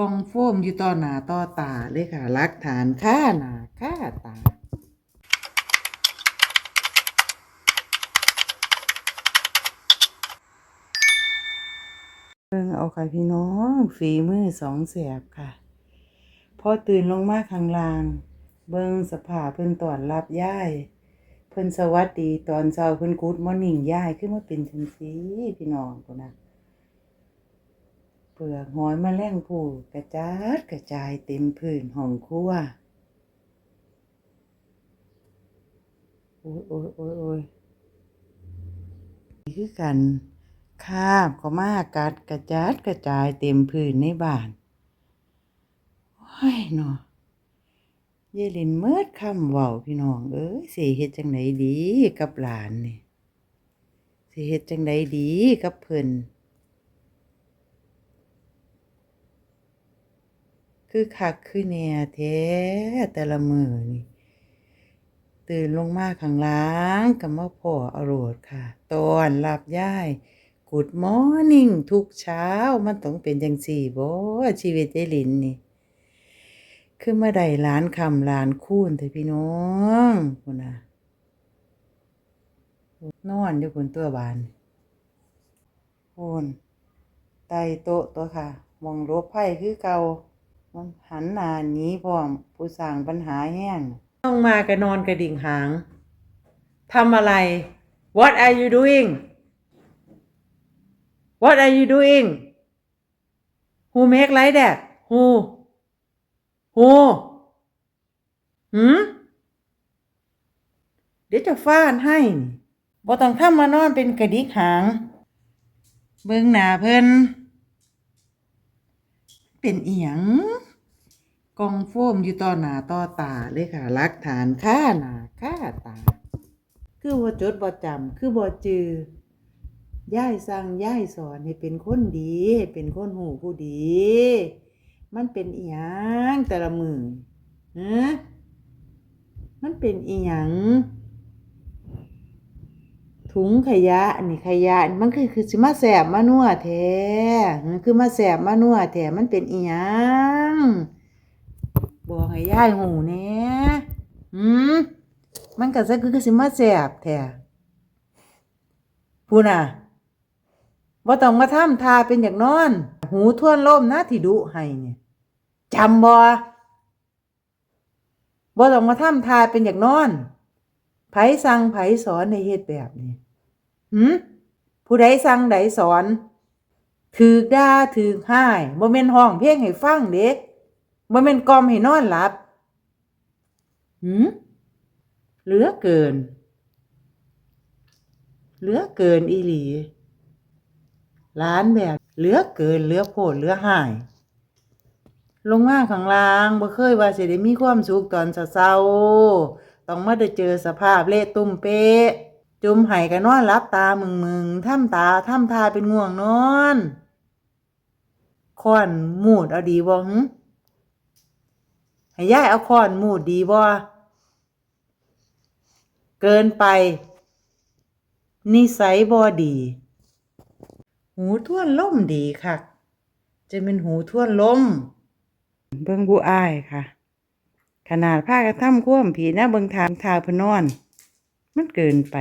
กองโฟมอยู่ต่อหน้าต่อตาเลยค่ะหลักฐานค่าหน้าค่าตาเบิ่งเอาค่ะพี่น้องฝีมือสองแสบค่ะ พอตื่นลงมาข้างล่าง เบิ่งสภาเพิ่นตอนรับย่าย เพิ่นสวัสดีตอนเช้าเพิ่นกูดมอร์นิ่งย่ายขึ้นมาเป็นจังซี่พี่น้องพุ่นะ เปลือกหอยมแมลงภู่กระจัดกระจายเต็มพื้นห้องครัวโอ้ยโอ้ยโอ้ยโอ้ยนี่คือกันคาบก็มากัดกระจัดกระจายเต็มพื้นในบ้านโอ้ยเนาะยายลินเมิดคำเว้าพี่น้อง เอ้ยสิเฮ็ดจังไดดีกับหลานนี่สิเฮ็ดจังไดดีกับเพิ่น คือคักคือแหน่แท้แต่ละมือนี่ ตื่นลงมาข้างล่างก็มาพ่ออาโรดค่ะ ตอนรับย่าย Good morning ทุกเช้ามันต้องเป็นจังซี่บ่ชีวิตยายลินนี่คือมาได้หลานคำหลานคูนเถอะพี่น้องพุ่นน่ะนอนอยู่บนตัวบานพูนใต้โตตัวค่ะมองรบไผ่คือเก่า หันหน้าหนีพร้อมผู้สร้างปัญหาแห้งลงมาก็นอนกระดิ่งหางทำอะไร What are you doing What are you doing Who make like that Who Who หืมเดี๋ยวจะฟาดให้บ่ต้องทำมานอนเป็นกระดิกหาง เบิ่งหน้าเพิ่นเป็นเอียง กองโฟมอยู่ต่อหน้าต่อตาเลยค่ะหลักฐานค่าหน้าค่าตา คือบ่จดบ่จำคือบ่จือย่ายสั่งย่ายสอนให้เป็นคนดีให้เป็นคนหูผู้ดี มันเป็นอีหยังแต่ละมือฮะมันเป็นอีหยังถุงขยะนนี้ขยะมันคือคือสิมาแสบมานัวแท้คือมาแสบมานัวแท้มันเป็นอีหยัง บอกให้ย่ายหูแน่หืมมันก็จะคือสิมาแสบแท้พูน่ะบ่ต้องมาทำทาเป็นอย่างนอน หูท่วนล่มนะที่ดุให้เนี่ยจำบ่บ่ต้องมาทำทาเป็นอย่างนอน ไผสั่งไผสอนในเฮ็ดแบบนี้หืมผู้ใดสั่งใดสอนถือด่าถือห้ายบ่แม่นห้องเพลงให้ฟังเด้ บ่แม่นกล่อมให้นอนหลับหืมเหลือเกิน เหลือเกินอีหลีร้านแบบ เหลือเกิน เหลือโพดเหลือหาย ลงมาข้างล่างบ่เคยว่าสิได้มีความสุขตอนเช้าต้องมาได้เจอสภาพเละตุ้มเป๊ะ จุมไห้กันนอนรับตามึงมึงๆทำตาทำทาเป็นง่วงนอนค้อนมูดเอาดีบ่หึ ให้ยายเอาค้อนมูดดีบ่เกินไป นิสัยบอดี หูท่วนล่มดีค่ะ จะเป็นหูท่วนลมเบิ่งผู้อ้ายค่ะ ขนาดผ้ากระทำคว่ำผีนะเบิ่งทามทาพนนอน มันเกินไป